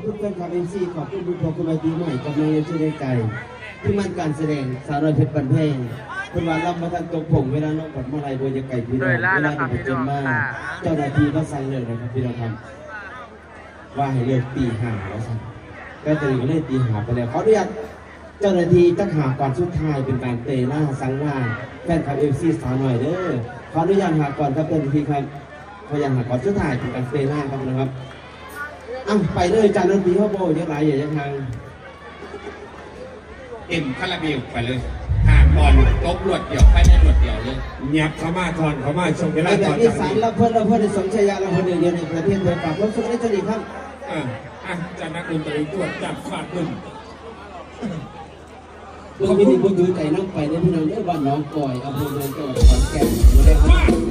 อบคุณแฟนคลับเอ็มซีขอบคุณบุญพงคุณใบดีใหม่กำลังยังช่วยได้ไกลที่มันการแสดงสาวน้อยเพชรบันเพงคุณว่ารับมาทางตรงผงเวลาน้องปัดเมื่อไรโดยจะไก่พี่น้องเลยล่าเวนะลาครับเด็กพี่เจนมากเจ้าหน้าที่ก็สั่งเลยนะครับพี่น้องครับว่าให้เลิกตีหาแล้วสั่งก็ตื่นก็เลยตีหาไปแล้วขออนุญาตเจ้าหน้าที่ตั้งหาก่อนสุดท้ายเป็นการเตะหน้าสั่งหน้าแฟนคลับเอฟซีสาวหน่อยเด้อขออนุญาตหาก่อนครับเจ้าหน้าที่ครับขออนุญาตหาก่อนสุดท้ายเป็นการเตะหน้าครับนะครับ อะไปเลยจานดนตรีเขาโบยเยอะหลายอย่างยังทางเอ็มคาราเบลไปเลยหางบอลตบรวดเดียวไปในรวดเดียวเลยเงียบเข้ามาก่อนเข้ามาชมเวลาไอ้แบก่อบนนี้จากสามนี้เราเพื่อนเราเพื่อนในสมชายาเราคนเดียวเดียวในประเทศไทยฝากรถสุขได้สนิทครับอะอะจากนักดนตรีตรวจจับฟาดบึ้มเพื่อนพี่ที่บุญดูใจน้องไปในพี่น้องเด้อบ้านน้องก่อยอำเภอเมืองจังหวัดขอนแก่นอยู่ได้ครับ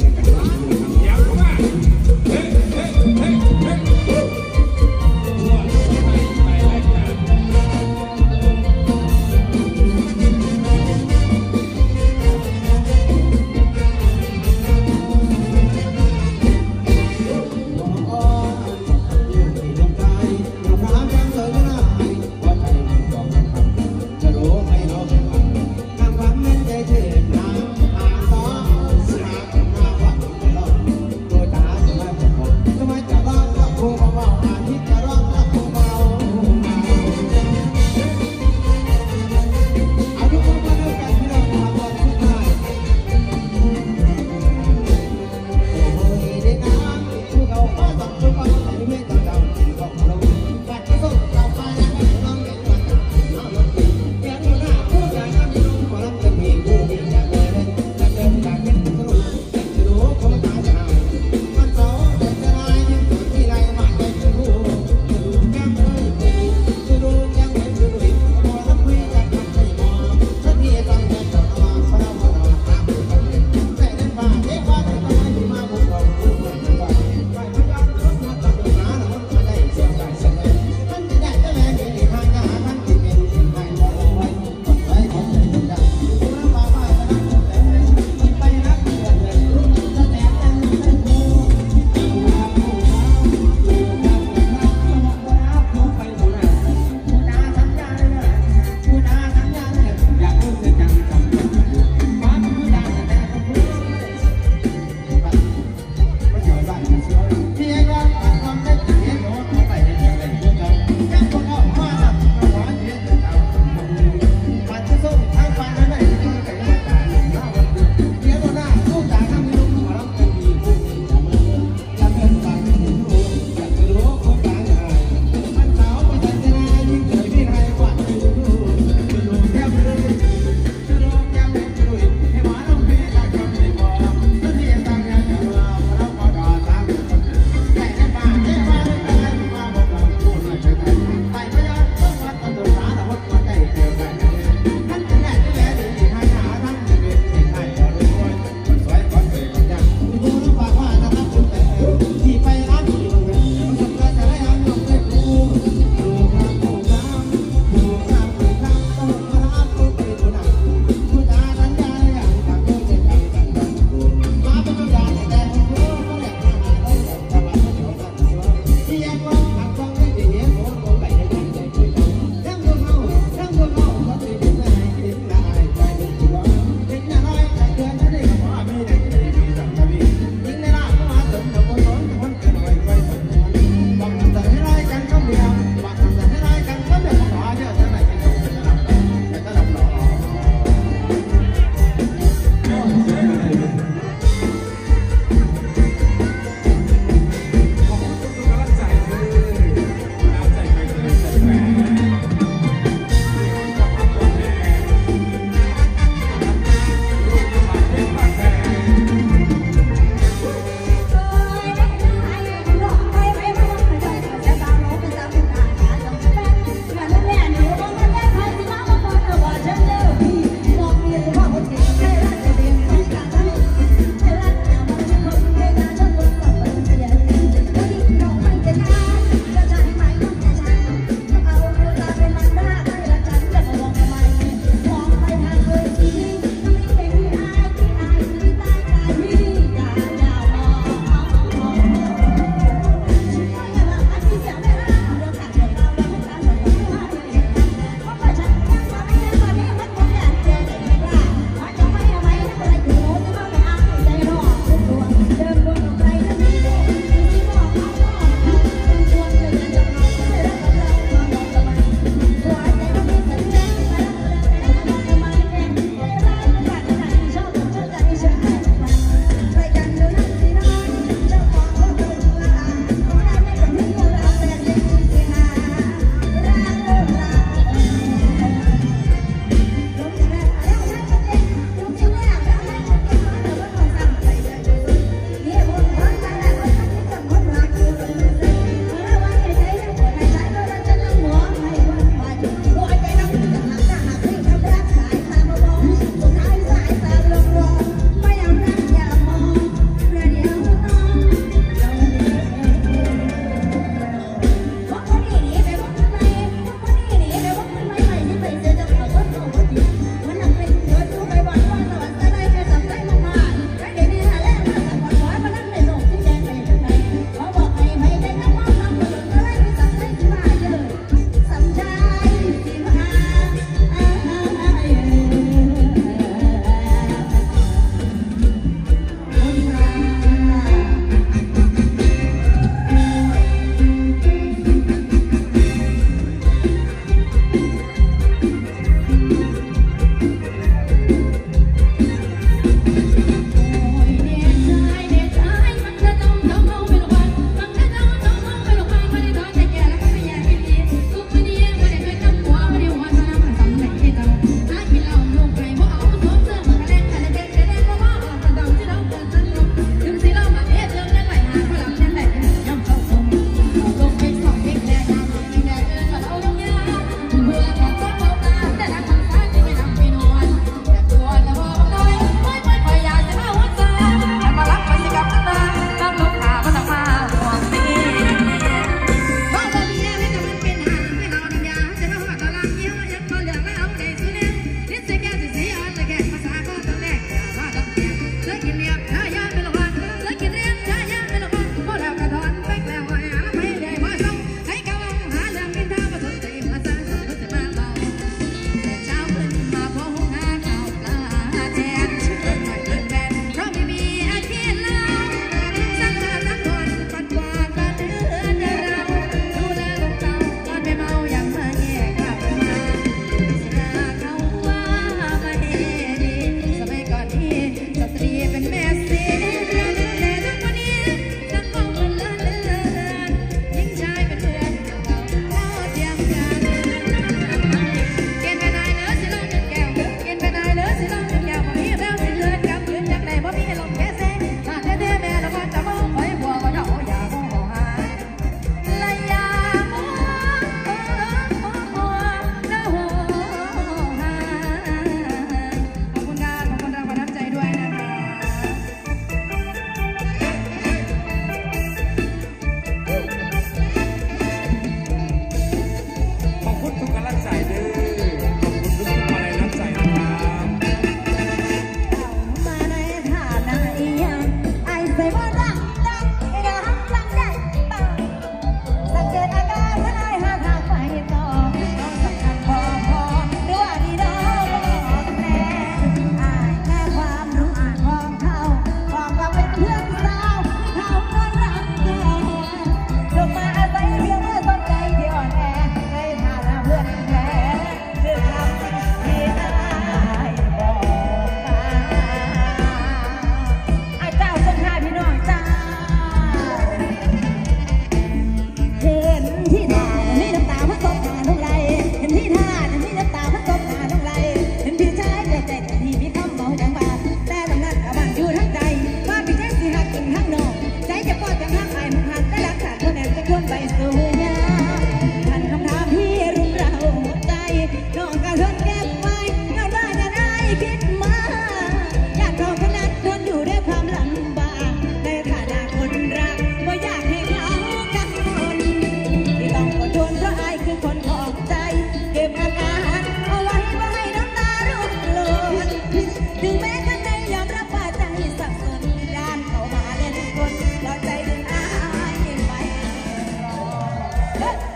Hey!